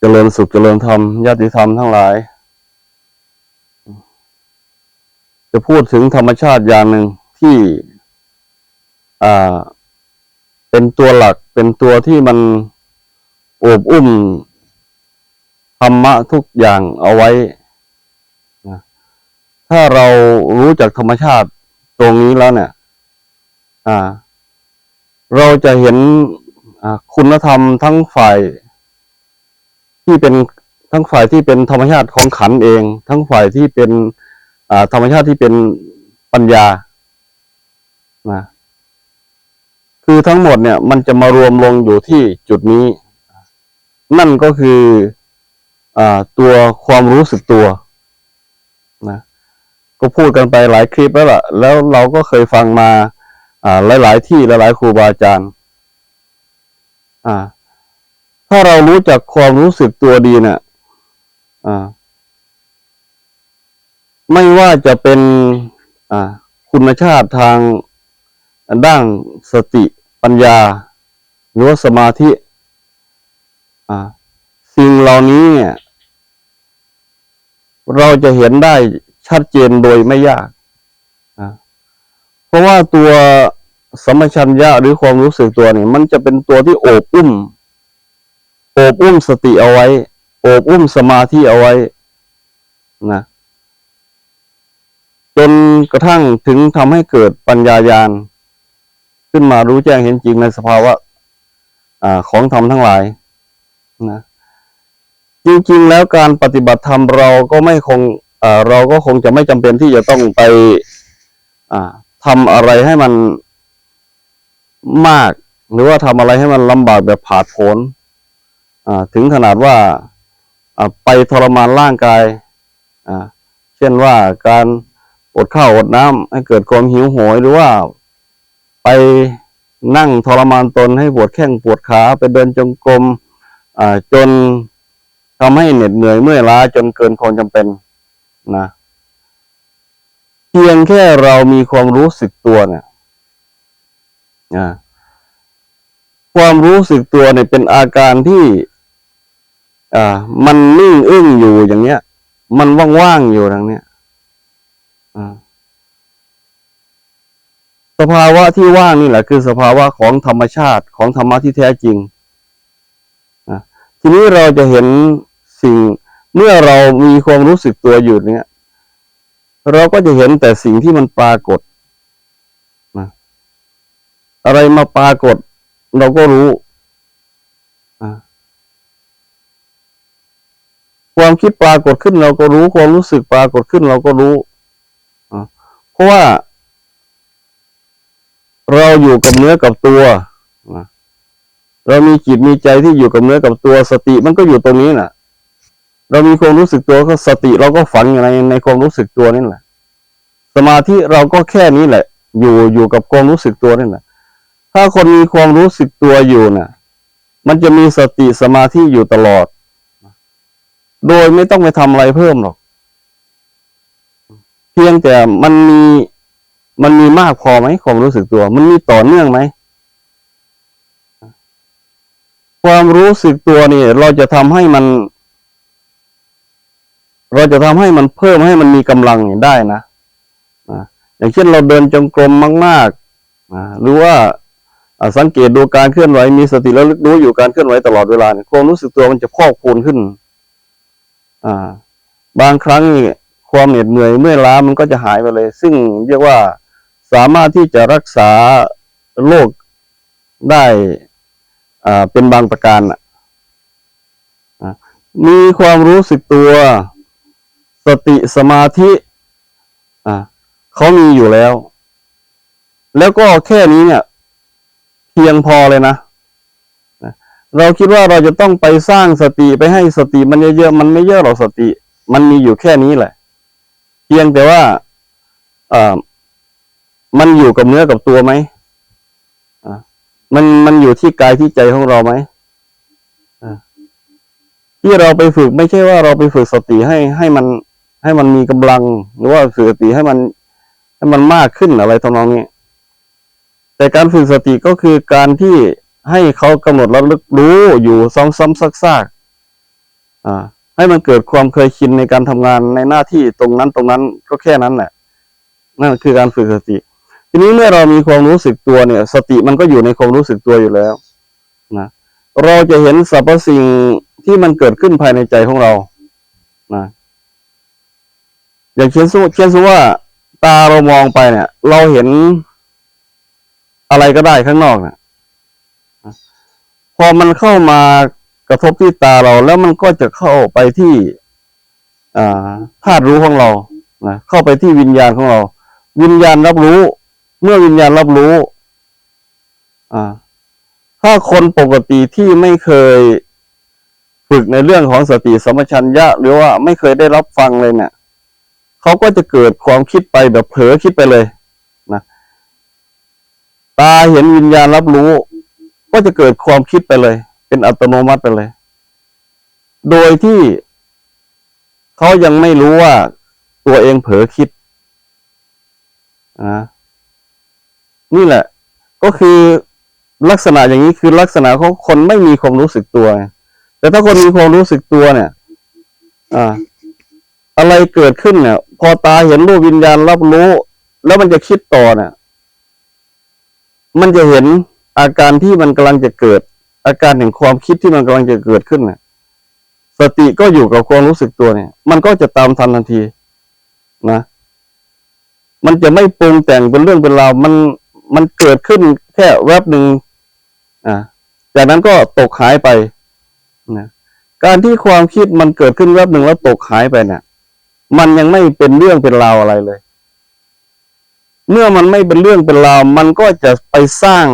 เจริญสุขเจริญธรรมญาติธรรมทั้งหลาย จะพูดถึงธรรมชาติอย่างหนึ่งที่ อ่า เป็นตัวหลักเป็นตัวที่มันโอบอุ้มธรรมะทุกอย่างเอาไว้ ถ้าเรารู้จักธรรมชาติตรงนี้แล้วเนี่ย อ่า เราจะเห็นคุณธรรมทั้งฝ่าย ที่เป็นทั้งฝ่ายที่เป็นธรรมชาติของขันเอง ทั้งฝ่ายที่เป็นธรรมชาติที่เป็นปัญญานะคือทั้งหมดเนี่ย มันจะมารวมลงอยู่ที่จุดนี้ นั่นก็คืออตัวความรู้สึกตัวนะก็พูดกันไปหลายคลิปแล้วล่ะ แล้วเราก็เคยฟังมาอ่าหลาย ๆ ที่หลายๆครูบาอาจารย์ อ่า ถ้าเรารู้จักความรู้สึกตัวดีเนี่ยอ่า ไม่ว่าจะเป็น อ่า คุณชาติทางด้านสติปัญญา หรือว่าสมาธิ อ่า สิ่งเหล่านี้เนี่ยเราจะเห็นได้ชัดเจนโดยไม่ยากอ่าเพราะว่าตัวสมชัญญะหรือความรู้สึกตัวเนี่ยมันจะเป็นตัวที่โอบอุ้ม อบอุ้มสติเอาไว้ โอบอุ้มสมาธิเอาไว้นะจนกระทั่งถึงทำให้เกิดปัญญายาณขึ้นมารู้แจ้งเห็นจริงในสภาวะอของธรรมทั้งหลายนะจริงๆ แล้วการปฏิบัติธรรมเราก็ไม่คงเราก็คงจะไม่จำเป็นที่จะต้องไปทำอะไรให้มันมาก หรือว่าทำอะไรให้มันลำบากแบบผาดโผน ถึงขนาดว่าไปทรมานร่างกายเช่นว่าการอดข้าวอดน้ำให้เกิดความหิวโหยหรือว่าไปนั่งทรมานตนให้ปวดแข้งปวดขาไปเดินจงกรมจนทำให้เหน็ดเหนื่อยเมื่อยล้าจนเกินความจำเป็นนะเพียงแค่เรามีความรู้สึกตัวเนี่ยอ่าความรู้สึกตัวเนี่ยเป็นอาการที่ อ่ามันนิ่งอึ้งอยู่อย่างเนี้ย มันว่างๆอยู่อย่างเนี้ยอ่าสภาวะที่ว่างนี่แหละคือสภาวะของธรรมชาติของธรรมะที่แท้จริงทีนี้เราจะเห็นสิ่งเมื่อเรามีความรู้สึกตัวอยู่เนี้ยเราก็จะเห็นแต่สิ่งที่มันปรากฏนะอะไรมาปรากฏ เราก็รู้อ่า ความคิดปรากฏขึ้นเราก็รู้ ความรู้สึกปรากฏขึ้นเราก็รู้เพราะว่า เราอยู่กับเนื้อกับตัวเรามีจิตมีใจที่อยู่กับเนื้อกับตัวสติมันก็อยู่ตรงนี้น่ะ เรามีความรู้สึกตัวก็สติเราก็ฝังอยู่ในในความรู้สึกตัวนี่แหละ สมาธิเราก็แค่นี้แหละ อยู่อยู่กับความรู้สึกตัวนี่แหละถ้าคนมีความรู้สึกตัวอยู่น่ะ มันจะมีสติสมาธิอยู่ตลอด โดยไม่ต้องไปทำอะไรเพิ่มหรอก เพียงแต่มันมีมันมีมากพอไหมความรู้สึกตัว มันมีต่อเนื่องไหม ความรู้สึกตัวนี่เราจะทำให้มัน เราจะทำให้มันเพิ่มให้มันมีกำลังได้นะอย่างเช่นเราเดินจงกรมมากๆหรือว่าสังเกตดูการเคลื่อนไหวมีสติแล้วลึกรู้อยู่การเคลื่อนไหวตลอดเวลาเนี่ยความรู้สึกตัวมันจะพอกพูนขึ้น อ่า บางครั้งความเหน็ดเหนื่อยเมื่อยล้ามันก็จะหายไปเลย ซึ่งเรียกว่าสามารถที่จะรักษาโรคได้อ่าเป็นบางประการอะมีความรู้สึกตัว สติสมาธิอ่าเขามีอยู่แล้ว แล้วก็แค่นี้เนี่ย เพียงพอเลยนะ เราคิดว่าเราจะต้องไปสร้างสติไปให้สติมันเยอะๆมันไม่เยอะหรอกสติ มันมีอยู่แค่นี้แหละ เพียงแต่ว่าอ่ามันอยู่กับเนื้อกับตัวไหมอ่ามันมันอยู่ที่กายที่ใจของเราไหมอ่าที่เราไปฝึกไม่ใช่ว่าเราไปฝึกสติให้ให้มัน ให้มันมีกำลัง หรือว่าฝึกสติให้มัน ให้มันมากขึ้นอะไรทำนองนี้แต่การฝึกสติก็คือการที่ ให้เขากำหนดระลึกรู้อยู่ซ้ำๆซากอ่าให้มันเกิดความเคยชินในการทำงานในหน้าที่ตรงนั้นตรงนั้นก็แค่นั้นแหละนั่นคือการฝึกสติ ทีนี้เมื่อเรามีความรู้สึกตัวเนี่ย สติมันก็อยู่ในความรู้สึกตัวอยู่แล้วนะเราจะเห็นสรรพสิ่งที่มันเกิดขึ้นภายในใจของเรานะอย่างเช่นสมมุเช่นสมมุว่าตาเรามองไปเนี่ย เราเห็นอะไรก็ได้ข้างนอกเนี่ยนะ พอมันเข้ามากระทบที่ตาเรา แล้วมันก็จะเข้าไปที่าธาตุรู้ของเรานะเข้าไปที่วิญญาณของเรา วิญญาณรับรู้ เมื่อวิญญาณรับรู้ อ่า ถ้าคนปกติที่ไม่เคยฝึกในเรื่องของสติสัมปชัญญะ หรือว่าไม่เคยได้รับฟังเลยเนี่ยเขาก็จะเกิดความคิดไปแบบเผลอคิดไปเลยนะตาเห็นวิญญาณรับรู้ ก็จะเกิดความคิดไปเลย เป็นอัตโนมัติไปเลย โดยที่เขายังไม่รู้ว่าตัวเองเผลอคิดอ่านี่แหละ ก็คือลักษณะอย่างนี้คือลักษณะของคนไม่มีความรู้สึกตัว แต่ถ้าคนมีความรู้สึกตัวเนี่ย อ่า อะไรเกิดขึ้นเนี่ย พอตาเห็นรูปวิญญาณรับรู้ แล้วมันจะคิดต่อเนี่ย มันจะเห็น อาการที่มันกำลังจะเกิด อาการแห่งความคิดที่มันกำลังจะเกิดขึ้นเนี่ยสติก็อยู่กับความรู้สึกตัวเนี่ย มันก็จะตามทันทันที นะ มันจะไม่ปรุงแต่งเป็นเรื่องเป็นราวมันมันเกิดขึ้นแค่แวบหนึ่งอ่าจากนั้นก็ตกหายไปนะการที่ความคิดมันเกิดขึ้นแวบหนึ่งแล้วตกหายไปเนี่ย มันยังไม่เป็นเรื่องเป็นราวอะไรเลย เมื่อมันไม่เป็นเรื่องเป็นราว มันก็จะไปสร้าง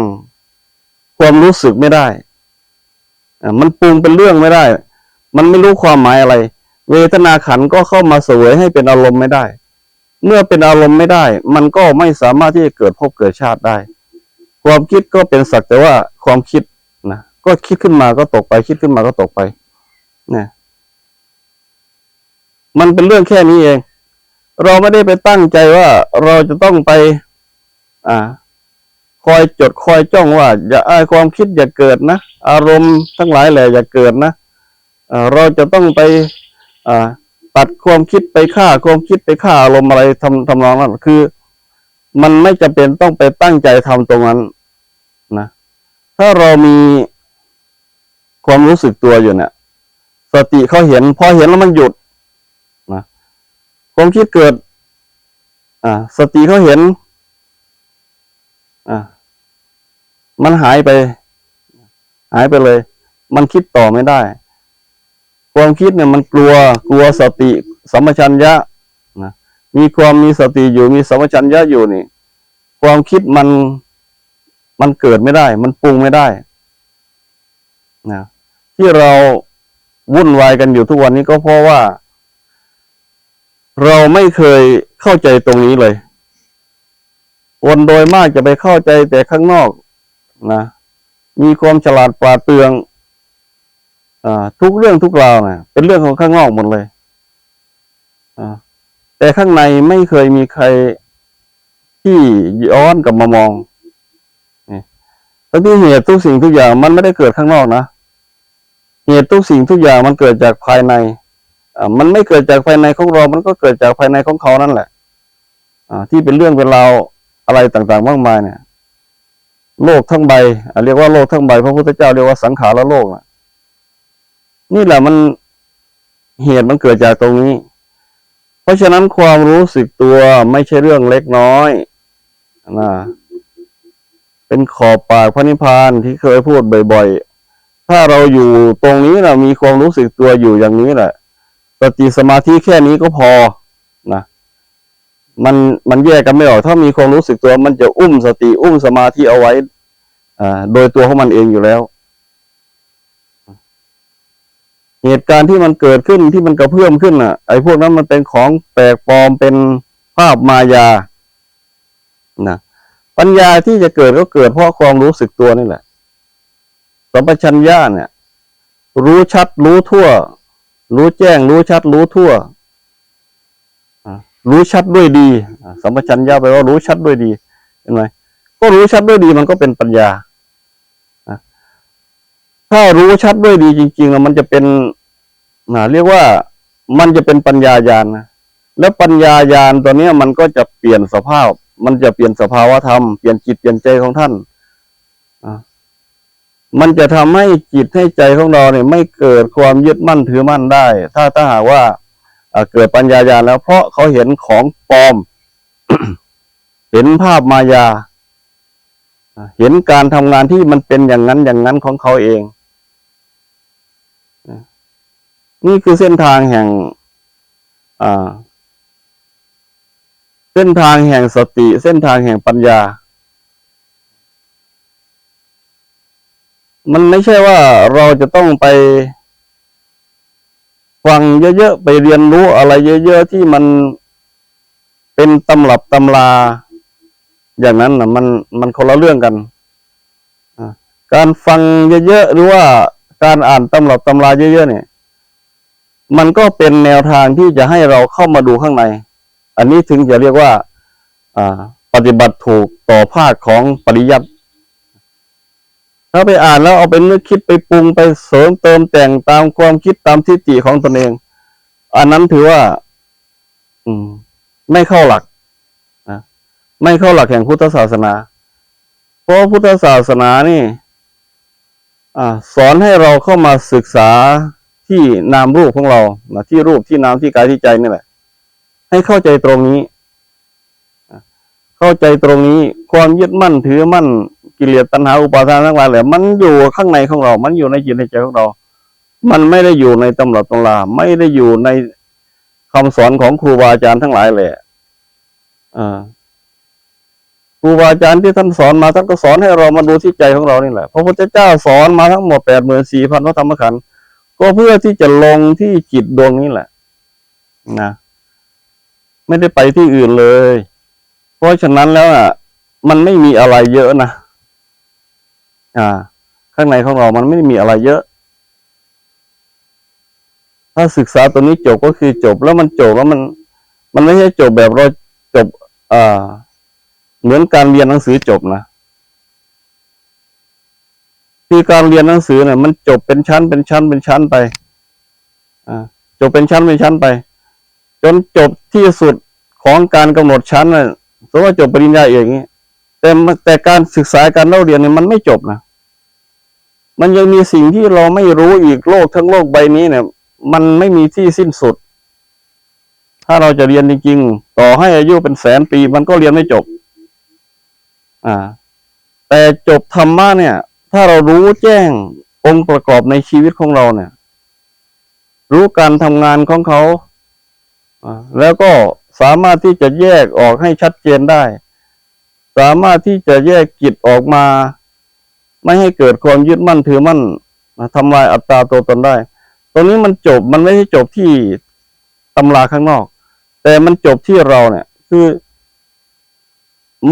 ความรู้สึกไม่ได้มันปรุงเป็นเรื่องไม่ได้ มันไม่รู้ความหมายอะไร เวทนาขันก็เข้ามาเสวยให้เป็นอารมณ์ไม่ได้ เมื่อเป็นอารมณ์ไม่ได้ มันก็ไม่สามารถที่จะเกิดภพเกิดชาติได้ ความคิดก็เป็นสักแต่ว่าความคิดนะก็คิดขึ้นมาก็ตกไป คิดขึ้นมาก็ตกไปนะมันเป็นเรื่องแค่นี้เอง เราไม่ได้ไปตั้งใจว่าเราจะต้องไป อ่า คอยจดคอยจ้องว่า อย่าไอ้ความคิดอย่าเกิดนะ อารมณ์ทั้งหลายแหละอย่าเกิดนะเราจะต้องไปตัดความคิดไปฆ่าความคิดไปฆ่าอารมณ์อะไรทำทำนองนั้นคือ มันไม่จำเป็นต้องไปตั้งใจทำตรงนั้นนะถ้าเรามีความรู้สึกตัวอยู่เนี่ย สติเขาเห็น พอเห็นแล้วมันหยุดนะความคิดเกิด อ่า สติเขาเห็น อ่า มันหายไป หายไปเลย มันคิดต่อไม่ได้ ความคิดเนี่ยมันกลัวกลัวสติสัมปชัญญะนะมีความมีสติอยู่มีสัมปชัญญะอยู่นี่ ความคิดมันมันเกิดไม่ได้ มันปรุงไม่ได้นะที่เราวุ่นวายกันอยู่ทุกวันนี้ก็เพราะว่า เราไม่เคยเข้าใจตรงนี้เลยคนโดยมากจะไปเข้าใจแต่ข้างนอก นะ มีความฉลาดปราดเปรื่องอทุกเรื่องทุกราวนะเป็นเรื่องของข้างนอกหมดเลยแต่ข้างในไม่เคยมีใครที่ย้อนกลับมามองนี่ทั้งที่เหตุทุกสิ่งทุกอย่างมันไม่ได้เกิดข้างนอกนะเหตุทุกสิ่งทุกอย่างมันเกิดจากภายในมันไม่เกิดจากภายในของเรา มันก็เกิดจากภายในของเขานั่นแหละอที่เป็นเรื่องเป็นราวอะไรต่างๆมากมายเนี่ย โลกทั้งใบเรียกว่าโลกทั้งใบพระพุทธเจ้าเรียกว่าสังขารโลกนี่แหละมันเหตุมันเกิดจากตรงนี้ เพราะฉะนั้นความรู้สึกตัวไม่ใช่เรื่องเล็กน้อยนะเป็นขอบปากพระนิพพานที่เคยพูดบ่อยๆ ถ้าเราอยู่ตรงนี้นะมีความรู้สึกตัวอยู่อย่างนี้แหละสติสมาธิแค่นี้ก็พอ มันมันแยกกันไม่ออก ถ้ามีความรู้สึกตัว มันจะอุ้มสติอุ้มสมาธิเอาไว้อ่าโดยตัวของมันเองอยู่แล้ว เหตุการณ์ที่มันเกิดขึ้นที่มันกระเพื่อมขึ้นน่ะ ไอ้พวกนั้นมันเป็นของแปลกปลอมเป็นภาพมายานะปัญญาที่จะเกิดก็เกิดเพราะความรู้สึกตัวนี่แหละสัมปชัญญะเนี่ย รู้ชัดรู้ทั่ว รู้แจ้ง รู้ชัดรู้ทั่ว รู้ชัดด้วยดีสัมปชัญญะแปลว่ารู้ชัดด้วยดีเห็นไหมก็รู้ชัดด้วยดีมันก็เป็นปัญญาถ้ารู้ชัดด้วยดีจริงๆมันจะเป็นนะเรียกว่ามันจะเป็นปัญญายาณนะแล้วปัญญายาณตัวเนี้ยมันก็จะเปลี่ยนสภาพ มันจะเปลี่ยนสภาวะธรรมเปลี่ยนจิตเปลี่ยนใจของท่านมันจะทำให้จิตให้ใจของเราเนี่ย ไม่เกิดความยึดมั่นถือมั่นได้ ถ้าถ้าหากว่า เกิดปัญญายาณแล้ว เพราะเขาเห็นของปลอม เห็นภาพมายา เห็นการทำงานที่มันเป็นอย่างนั้นอย่างนั้นของเขาเอง นี่คือเส้นทางแห่งเส้นทางแห่งสติ เส้นทางแห่งปัญญา มันไม่ใช่ว่าเราจะต้องไป ฟังเยอะๆ ไปเรียนรู้อะไรเยอะๆ ที่มันเป็นตำรับตำรา อย่างนั้นนะมันมันคนละเรื่องกันการฟังเยอะๆ หรือว่าการอ่านตำรับตำราเยอะๆ เนี่ย มันก็เป็นแนวทางที่จะให้เราเข้ามาดูข้างใน อันนี้ถึงจะเรียกว่า อ่า ปฏิบัติถูกต่อภาคของปริยัติ ถ้าไปอ่านแล้วเอาไปนึกคิดไปปรุงไปเสริมเติมแต่งตามความคิดตามทิฏฐิของตนเอง อันนั้นถือว่า อืม ไม่เข้าหลักนะไม่เข้าหลักแห่งพุทธศาสนา เพราะพุทธศาสนานี่ อ่า สอนให้เราเข้ามาศึกษาที่นามรูปของเรานะที่รูปที่นามที่กายที่ใจนี่แหละ ให้เข้าใจตรงนี้เข้าใจตรงนี้ความยึดมั่นถือมั่น กิเลสตัณหาอุปาทานทั้งหลายแหละมันอยู่ข้างในของเรา มันอยู่ในจิตในใจของเรา มันไม่ได้อยู่ในตำรับตำราไม่ได้อยู่ในคำสอนของครูบาอาจารย์ทั้งหลายแหละอ่าครูบาอาจารย์ที่ท่านสอนมาท่านก็สอนให้เรามาดูที่ใจของเรานี่แหละพระพุทธเจ้าสอนมาทั้งหมดแปดหมื่นสี่พันพระธรรมขันธ์ก็เพื่อที่จะลงที่จิตดวงนี้แหละ นะไม่ได้ไปที่อื่นเลย เพราะฉะนั้นแล้วอะ มันไม่มีอะไรเยอะนะ อ่า ข้างในของเรามันไม่ได้มีอะไรเยอะ ถ้าศึกษาตัวนี้จบก็คือจบแล้วมันจบแล้วมัน มันไม่ใช่จบแบบเราจบอ่าเหมือนการเรียนหนังสือจบนะคือการเรียนหนังสือเนี่ยมันจบเป็นชั้นเป็นชั้นเป็นชั้นไป อ่า จบเป็นชั้นเป็นชั้นไป จนจบที่สุดของการกำหนดชั้นน่ะสมมติว่าจบปริญญาเอกอย่างนี้ แต่แต่การศึกษาการเล่าเรียนเนี่ยมันไม่จบนะมันยังมีสิ่งที่เราไม่รู้อีกโลกทั้งโลกใบนี้เนี่ย มันไม่มีที่สิ้นสุด ถ้าเราจะเรียนจริงๆต่อให้อายุเป็นแสนปี มันก็เรียนไม่จบ อ่า แต่จบธรรมะเนี่ย ถ้าเรารู้แจ้งองค์ประกอบในชีวิตของเราเนี่ย รู้การทำงานของเขาอ่าแล้วก็สามารถที่จะแยกออกให้ชัดเจนได้ สามารถที่จะแยกจิตออกมา ไม่ให้เกิดความยึดมั่นถือมั่นทำลายอัตตาตัวตนได้ ตรงนี้มันจบมันไม่ใช่จบที่ตำราข้างนอก แต่มันจบที่เราเนี่ย คือ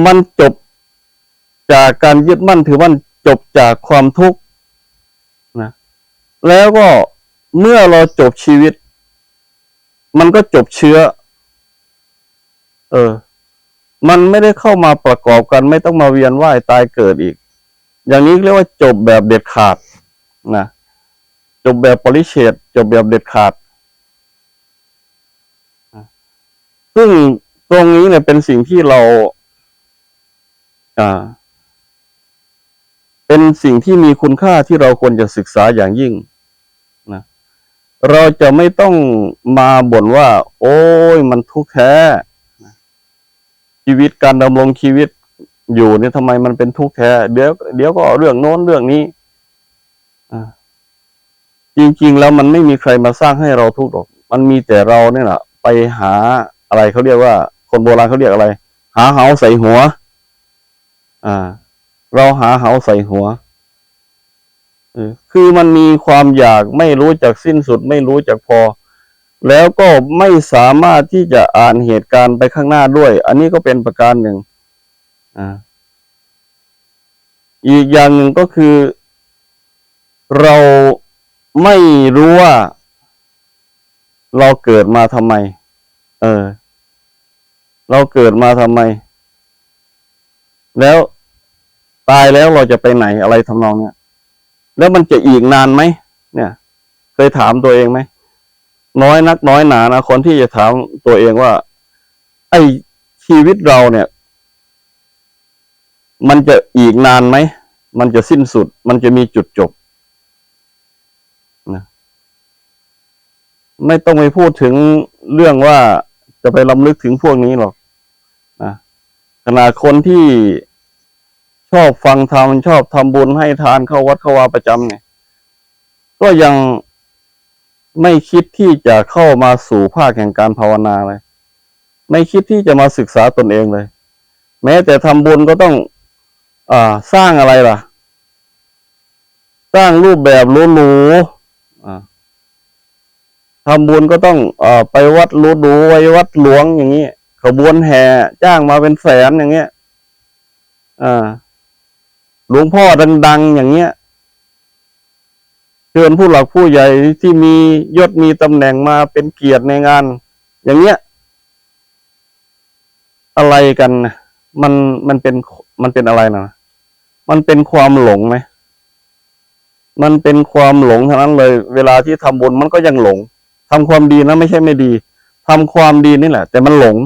มันจบจากการยึดมั่นถือมั่นจบจากความทุกข์นะแล้วก็เมื่อเราจบชีวิต มันก็จบเชื้อ เออ มันไม่ได้เข้ามาประกอบกัน ไม่ต้องมาเวียนว่ายตายเกิดอีก อย่างนี้เรียกว่าจบแบบเด็ดขาดนะจบแบบปริเฉดจบแบบเด็ดขาดซึ่งตรงนี้เนี่ยเป็นสิ่งที่เรา อ่า เป็นสิ่งที่มีคุณค่าที่เราควรจะศึกษาอย่างยิ่งนะเราจะไม่ต้องมาบ่นว่า โอ้ยมันทุกข์แท้ ชีวิตการดำรงชีวิตอยู่เนี่ยทำไมมันเป็นทุกข์แท้เดี๋ยวเดี๋ยวก็เรื่องโน้นเรื่องนี้อจริง ๆ แล้วมันไม่มีใครมาสร้างให้เราทุกข์หรอก มันมีแต่เราเนี่ยแหละไปหาอะไรเขาเรียกว่า คนโบราณเขาเรียกอะไร หาเหาใส่หัว อ่า เราหาเหาใส่หัวอคือมันมีความอยากไม่รู้จักสิ้นสุด ไม่รู้จักพอ แล้วก็ไม่สามารถที่จะอ่านเหตุการณ์ไปข้างหน้าด้วย อันนี้ก็เป็นประการหนึ่งอ่าอีกอย่างหนึ่งก็คือ เราไม่รู้ว่า เราเกิดมาทำไม เออ เราเกิดมาทำไม แล้วตายแล้วเราจะไปไหนอะไรทำนองเนี้ยแล้วมันจะอีกนานไหมเนี่ย เคยถามตัวเองไหม น้อยนักน้อยหนานะคนที่จะถามตัวเองว่า ไอ้ชีวิตเราเนี่ย มันจะอีกนานไหม มันจะสิ้นสุด มันจะมีจุดจบนะไม่ต้องไปพูดถึงเรื่องว่าจะไปลำลึกถึงพวกนี้หรอกนะขนาดคนที่ชอบฟังธรรมชอบทำบุญให้ทานเข้าวัดเข้าวาประจำเนี่ย ก็ยัง ไม่คิดที่จะเข้ามาสู่ภาคแห่งการภาวนาเลย ไม่คิดที่จะมาศึกษาตนเองเลย แม้แต่ทำบุญก็ต้อง อ่า สร้างอะไรล่ะ สร้างรูปแบบหรูๆอ่าทำบุญก็ต้องอ่อไปวัดหรูๆไว้วัดหลวงอย่างนี้ขบวนแห่จ้างมาเป็นแสนอย่างเงี้ย อ่า หลวงพ่อดัง ๆ อย่างเงี้ย เชิญผู้หลักผู้ใหญ่ที่มียศมีตำแหน่งมาเป็นเกียรติในงาน อย่างเงี้ย อะไรกันนะมันมันเป็นมันเป็นอะไรนะมันเป็นความหลงไหมมันเป็นความหลงเท่านั้นเลย เวลาที่ทำบุญมันก็ยังหลงทำความดีนะไม่ใช่ไม่ดีทำความดีนี่แหละ แต่มันหลง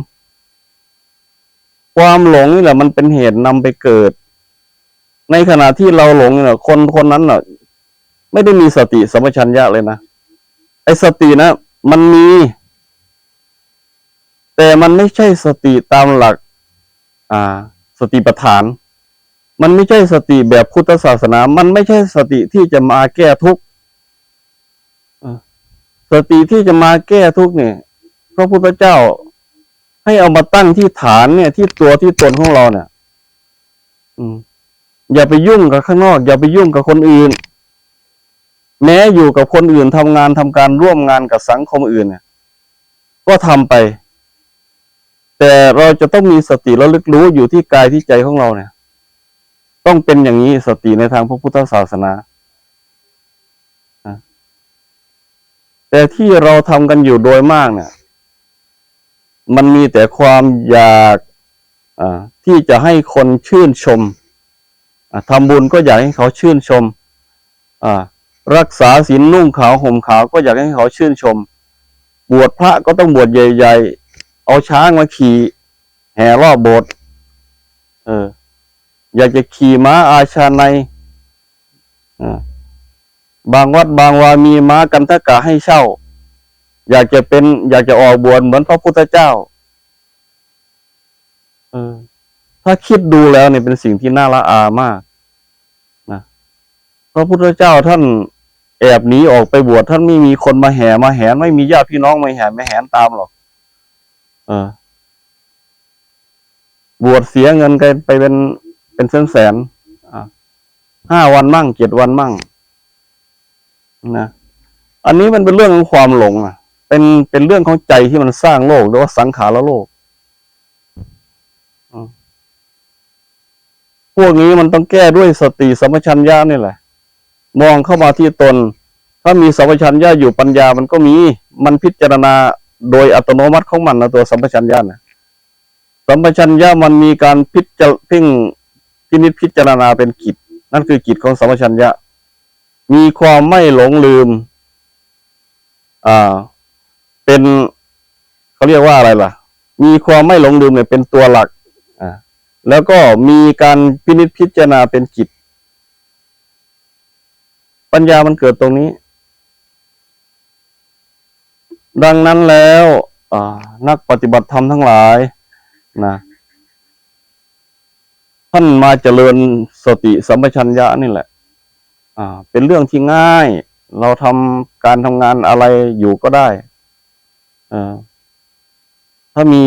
ความหลงนี่แหละ มันเป็นเหตุนำไปเกิด ในขณะที่เราหลงเนี่ยคนคนนั้นเน่ะ ไม่ได้มีสติสัมปชัญญะเลยนะไอ้สตินะมันมี แต่มันไม่ใช่สติตามหลัก อ่า สติปัฏฐาน มันไม่ใช่สติแบบพุทธศาสนา มันไม่ใช่สติที่จะมาแก้ทุกข์สติที่จะมาแก้ทุกข์เนี่ยพระพุทธเจ้าให้เอามาตั้งที่ฐานเนี่ย ที่ตัวที่ตนของเราเนี่ย อืม อย่าไปยุ่งกับข้างนอก อย่าไปยุ่งกับคนอื่น แม้อยู่กับคนอื่นทำงานทำการร่วมงานกับสังคมอื่นเนี่ยก็ทำไป แต่เราจะต้องมีสติระลึกรู้อยู่ที่กายที่ใจของเราเนี่ย ต้องเป็นอย่างนี้สติในทางพระพุทธศาสนาแต่ที่เราทำกันอยู่โดยมากเนี่ย มันมีแต่ความอยากที่จะให้คนชื่นชมทำบุญก็อยากให้เขาชื่นชม อ่า รักษาศีลนุ่งขาวห่มขาวก็อยากให้เขาชื่นชม บวชพระก็ต้องบวชใหญ่ ๆ เอาช้างมาขี่แห่รอบโบสถ์เออ อยากจะขี่ม้าอาชาในบางวัดบางวามีม้ากันทกะให้เช่า อยากจะเป็น อยากจะออกบวชเหมือนพระพุทธเจ้าเออถ้าคิดดูแล้วเนี่ยเป็นสิ่งที่น่าละอามากนะพระพุทธเจ้าท่าน แอบหนีออกไปบวชท่านไม่มีคนมาแห่มาแหนไม่มีญาติพี่น้องมาแห่มาแหนตามหรอกเออบวชเสียเงินกันไปเป็นเป็นแสนแสนห้าวันมั่งเจ็ดวันมั่งนะอันนี้มันเป็นเรื่องของความหลงอะ เป็นเป็นเรื่องของใจที่มันสร้างโลกหรือว่าสังขารโลกอืมพวกนี้มันต้องแก้ด้วยสติสัมปชัญญะนี่แหละ มองเข้ามาที่ตน ถ้ามีสัมปชัญญะอยู่ปัญญามันก็มี มันพิจารณาโดยอัตโนมัติของมันนะตัวสัมปชัญญะนะสัมปชัญญะมันมีการพิจารพ่งพินิจพิจารณาเป็นกิจ นั่นคือกิจของสัมปชัญญะ มีความไม่หลงลืม อ่า เป็นเขาเรียกว่าอะไรล่ะ มีความไม่หลงลืมเนี่ยเป็นตัวหลัก อ่า แล้วก็มีการพินิจพิจารณาเป็นกิจ ปัญญามันเกิดตรงนี้ ดังนั้นแล้วนักปฏิบัติธรรมทั้งหลายนะท่านมาเจริญสติสัมปชัญญะนี่แหละ อ่า เป็นเรื่องที่ง่าย เราทำการทำงานอะไรอยู่ก็ได้อ่าถ้ามี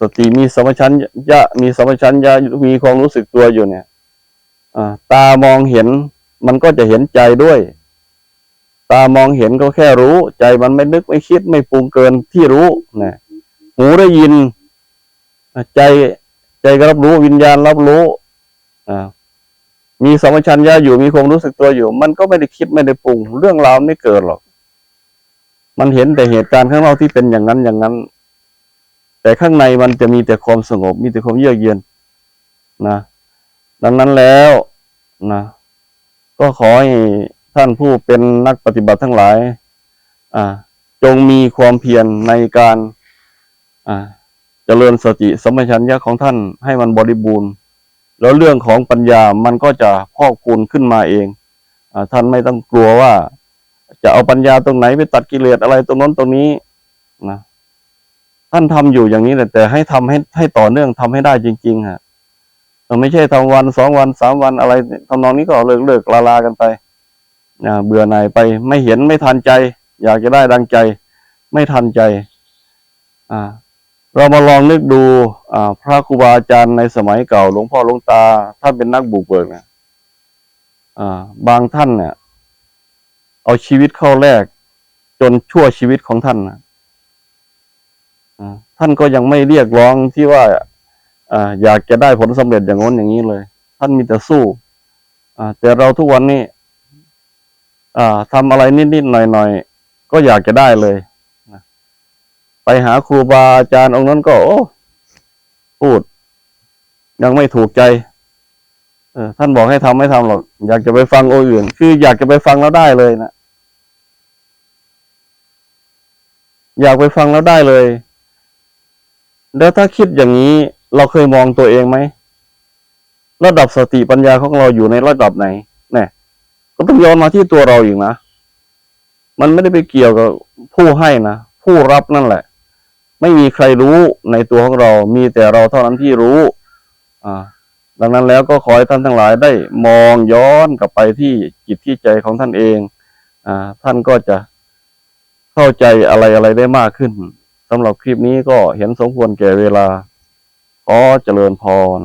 สติมีสัมปชัญญะมีสัมปชัญญะมีความรู้สึกตัวอยู่เนี่ยตามองเห็น มันก็จะเห็นใจด้วย ตามองเห็นก็แค่รู้ ใจมันไม่นึกไม่คิดไม่ปรุงเกินที่รู้นะหูได้ยิน ใจใจก็รับรู้วิญญาณรับรู้อ่ามีสัมปชัญญะอยู่มีความรู้สึกตัวอยู่ มันก็ไม่ได้คิดไม่ได้ปรุง เรื่องราวไม่เกิดหรอก มันเห็นแต่เหตุการณ์ข้างนอกที่เป็นอย่างนั้นอย่างนั้น แต่ข้างในมันจะมีแต่ความสงบ มีแต่ความเยือกเย็นนะ ดังนั้นแล้วนะ ก็ขอให้ท่านผู้เป็นนักปฏิบัติทั้งหลาย อ่า จงมีความเพียรในการอ่าเจริญสติสมปชัญญะของท่านให้มันบริบูรณ์ แล้วเรื่องของปัญญามันก็จะพอกพูนขึ้นมาเองอท่านไม่ต้องกลัวว่า จะเอาปัญญาตรงไหนไปตัดกิเลสอะไรตรงนั้นตรงนี้นะท่านทำอยู่อย่างนี้แหละแต่ให้ทำให้ให้ต่อเนื่องทำให้ได้จริงๆฮะ ไม่ใช่ทำวันสองวันสามวันอะไรทำนองนี้ก็เลิกเลิกลาลากันไปนะเบื่อหน่ายไปไม่เห็นไม่ทันใจ อยากจะได้ดังใจ ไม่ทันใจ อ่า เรามาลองนึกดู อ่า พระครูบาอาจารย์ในสมัยเก่าหลวงพ่อหลวงตาท่านเป็นนักบุกเบิกเนี่ยอ่า บางท่านเนี่ย เอาชีวิตเข้าแลกจนชั่วชีวิตของท่านนะอ่าท่านก็ยังไม่เรียกร้องที่ว่า อ่าอยากจะได้ผลสำเร็จอย่างง้นอย่างนี้เลย ท่านมีแต่สู้ อ่า แต่เราทุกวันนี้ อ่าทำอะไรนิดๆหน่อยๆก็อยากจะได้เลยไปหาครูบาอาจารย์องค์นั้นก็โอ้พูด ยังไม่ถูกใจเออท่านบอกให้ทำไม่ทำหรอก อยากจะไปฟังโออื่น คืออยากจะไปฟังแล้วได้เลยนะอยากไปฟังแล้วได้เลย แล้วถ้าคิดอย่างนี้ เราเคยมองตัวเองไหม ระดับสติปัญญาของเราอยู่ในระดับไหนเนี่ยก็ต้องย้อนมาที่ตัวเราอีกนะ มันไม่ได้ไปเกี่ยวกับผู้ให้นะ ผู้รับนั่นแหละ ไม่มีใครรู้ในตัวของเรา มีแต่เราเท่านั้นที่รู้ อ่า ดังนั้นแล้วก็ขอให้ท่านทั้งหลายได้มองย้อนกลับไปที่จิตที่ใจของท่านเอง อ่า ท่านก็จะเข้าใจอะไรอะไรได้มากขึ้นสำหรับคลิปนี้ก็เห็นสมควรแก่เวลา ก็เจริญพร